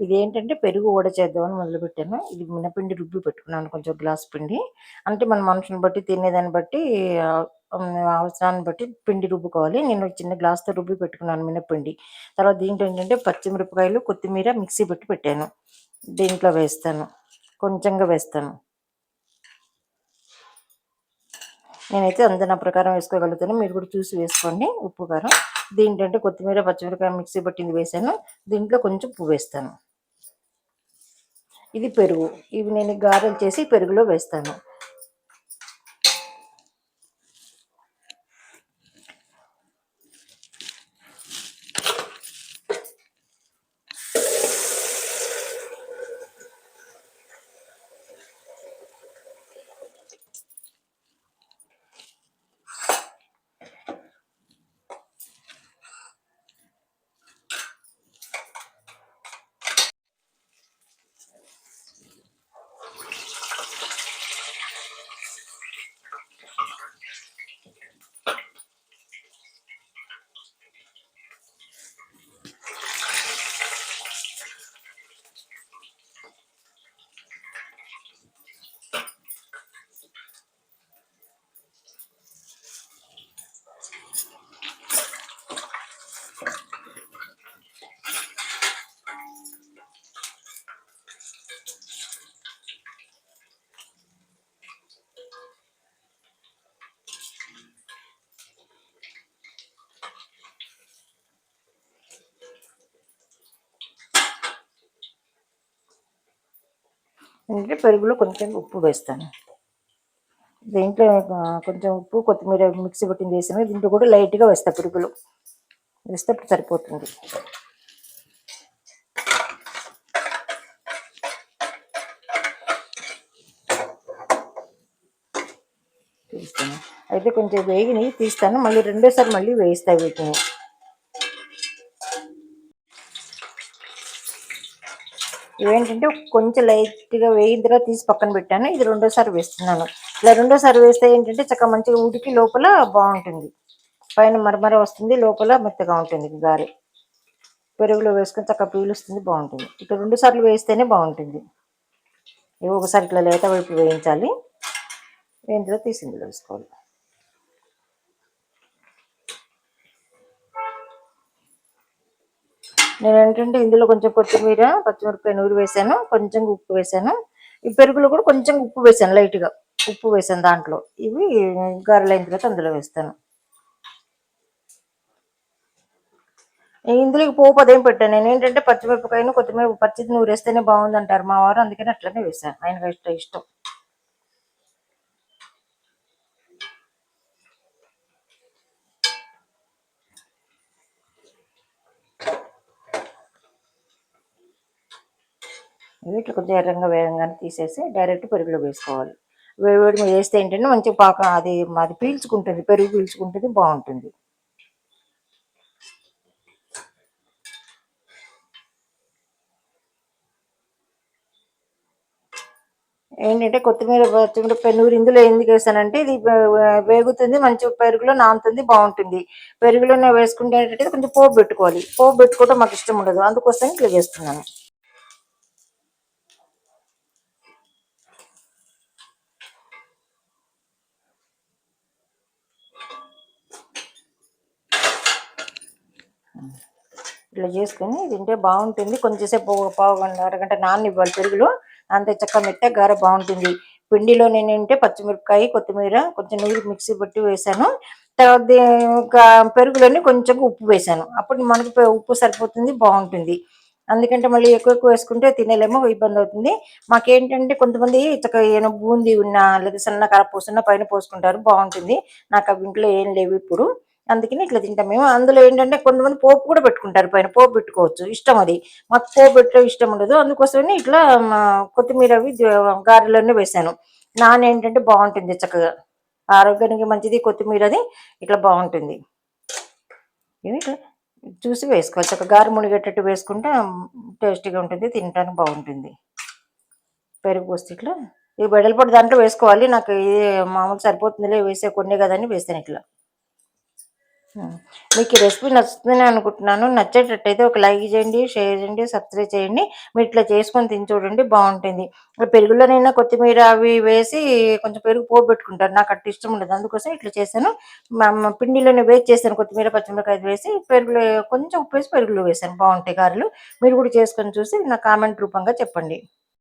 ఇది ఏంటంటే పెరుగు వడ చేద్దామని మొదలుపెట్టాను. ఇది మినపిండి రుబ్బి పెట్టుకున్నాను కొంచెం గ్లాస్ పిండి. అంటే మన మనుషుని బట్టి తినేదాన్ని బట్టి అవసరాన్ని బట్టి పిండి రుబ్బుకోవాలి. నేను చిన్న గ్లాస్తో రుబ్బి పెట్టుకున్నాను మినపిండి. తర్వాత దీంట్లో ఏంటంటే పచ్చిమిరపకాయలు కొత్తిమీర మిక్సీ పెట్టి పెట్టాను. దీంట్లో వేస్తాను. కొంచెంగా వేస్తాను. నేనైతే అంత నా ప్రకారం వేసుకోగలుగుతాను. మీరు కూడా చూసి వేసుకోండి. ఉప్పు కారం. దీంట్లో అంటే కొత్తిమీర పచ్చిమిరపకాయ మిక్సీ పట్టింది వేసాను. దీంట్లో కొంచెం పువ్వు వేస్తాను. ఇది పెరుగు. ఇవి నేను గారెలు చేసి పెరుగులో వేస్తాను. అంటే పెరుగులో కొంచెం ఉప్పు వేస్తాను. దీంట్లో కొంచెం ఉప్పు కొత్తిమీర మిక్సీ పట్టింది వేసాను దీంట్లో కూడా లైట్గా వేస్తా పెరుగులో. వేస్తే అప్పుడు సరిపోతుంది. తీస్తాను. అయితే కొంచెం వేగిని తీస్తాను. మళ్ళీ రెండోసారి మళ్ళీ వేయిస్తా వీటిని. ఇవేంటంటే కొంచెం లైట్గా వేగిన తర్వాత తీసి పక్కన పెట్టాను. ఇది రెండోసారి వేస్తున్నాను. ఇలా రెండోసారి వేస్తే ఏంటంటే చక్కగా మంచిగా ఉడికి లోపల బాగుంటుంది. పైన మరమర వస్తుంది లోపల మెత్తగా ఉంటుంది గారి. పెరుగులో వేసుకొని చక్కగా పీలుస్తుంది బాగుంటుంది. ఇక రెండు సార్లు వేస్తేనే బాగుంటుంది. ఇవి ఒకసారి ఇట్లా లేత వైపు వేయించాలి. వేయిన తర్వాత తీసి ఇందులో వేసుకోవాలి. నేను ఏంటంటే ఇందులో కొంచెం కొత్తిమీర పచ్చిమిరపకాయ నూరు వేసాను కొంచెం ఉప్పు వేసాను. ఈ పెరుగులో కూడా కొంచెం ఉప్పు వేసాను లైట్గా ఉప్పు వేసాను దాంట్లో. ఇవి గారెలైన తర్వాత అందులో వేస్తాను. ఇందులోకి పోపు అదేం పెట్టాను. నేను ఏంటంటే పచ్చిమిరపకాయను కొత్తిమీర పచ్చిది నూరు వేస్తేనే బాగుంది అంటారు మా వారు అందుకని అట్లనే వేసాను ఆయనకి ఇష్టం ఇష్టం. వీటిలో కొంచెం ఎర్రంగా వేగంగానే తీసేసి డైరెక్ట్ పెరుగులో వేసుకోవాలి. వేడి మీద వేస్తే ఏంటంటే మంచి పాక అది అది పీల్చుకుంటుంది పెరుగు పీల్చుకుంటుంది బాగుంటుంది. ఏంటంటే కొత్తిమీర పచ్చిమిరపకాయ నూరు ఇందులో ఎందుకు వేసానంటే ఇది వేగుతుంది మంచి పెరుగులో నానుతుంది బాగుంటుంది. పెరుగులోనే వేసుకుంటే కొంచెం పోపు పెట్టుకోవాలి. పోపు పెట్టుకోవడం మాకు ఇష్టం ఉండదు. అందుకోసం ఇట్లా చేస్తున్నాను. ఇట్లా చేసుకొని తింటే బాగుంటుంది. కొంచెంసేపు ఒక పావు గంట అరగంట నాన్నివ్వాలి పెరుగులో. అంతే చక్క మెత్త గార బాగుంటుంది. పిండిలో నేను ఏంటంటే పచ్చిమిరపకాయ కొత్తిమీర కొంచెం నీరు మిక్సీ పట్టి వేసాను. తర్వాత పెరుగులోనే ఒక కొంచెం ఉప్పు వేసాను. అప్పుడు మనకి ఉప్పు సరిపోతుంది బాగుంటుంది. అందుకంటే మళ్ళీ ఎక్కువ ఎక్కువ వేసుకుంటే తినలేమో ఇబ్బంది అవుతుంది. మాకేంటంటే కొంతమంది చక్కగా ఏమైనా బూందీ ఉన్నా లేదా సన్న కర పోసున్నా పైన పోసుకుంటారు బాగుంటుంది. నాకు అవి ఇంట్లో ఏం లేవు ఇప్పుడు. అందుకని ఇట్లా తింటాం. మేము అందులో ఏంటంటే కొంతమంది పోపు కూడా పెట్టుకుంటారు పైన పోపు పెట్టుకోవచ్చు. ఇష్టం అది. మాకు పోపు పెట్టడం ఇష్టం ఉండదు. అందుకోసమని ఇట్లా కొత్తిమీర అవి గారెలన్నీ గారెలోనే వేసాను. నాన్ ఏంటంటే బాగుంటుంది చక్కగా. ఆరోగ్యానికి మంచిది కొత్తిమీర అది ఇట్లా బాగుంటుంది. ఇవి ఇట్లా చూసి వేసుకోవచ్చు చక్కగా గారు మునిగేటట్టు వేసుకుంటే టేస్టీగా ఉంటుంది తినడానికి బాగుంటుంది. పెరుగు పోస్తే ఇట్లా. ఈ బెడలపొడి దాంట్లో వేసుకోవాలి. నాకు ఇది మామూలు సరిపోతుందిలే వేసే కొన్ని కదా అని వేసాను ఇట్లా. మీకు ఈ రెసిపీ నచ్చుతుందని అనుకుంటున్నాను. నచ్చేటట్టయితే ఒక లైక్ చేయండి షేర్ చేయండి సబ్స్క్రైబ్ చేయండి. మీరు ఇట్లా చేసుకొని తిని చూడండి బాగుంటుంది. పెరుగులోనైనా కొత్తిమీర అవి వేసి కొంచెం పెరుగు పోగొట్టుకుంటారు నాకు అట్లా ఇష్టం ఉండదు. అందుకోసం ఇట్లా చేశాను. మా పిండిలోనే వేసి చేశాను. కొత్తిమీర పచ్చిమిరకాయ వేసి పెరుగులో కొంచెం ఉప్పు వేసి పెరుగులో వేసాను బాగుంటాయి గారెలు. మీరు కూడా చేసుకొని చూసి నా కామెంట్ రూపంగా చెప్పండి.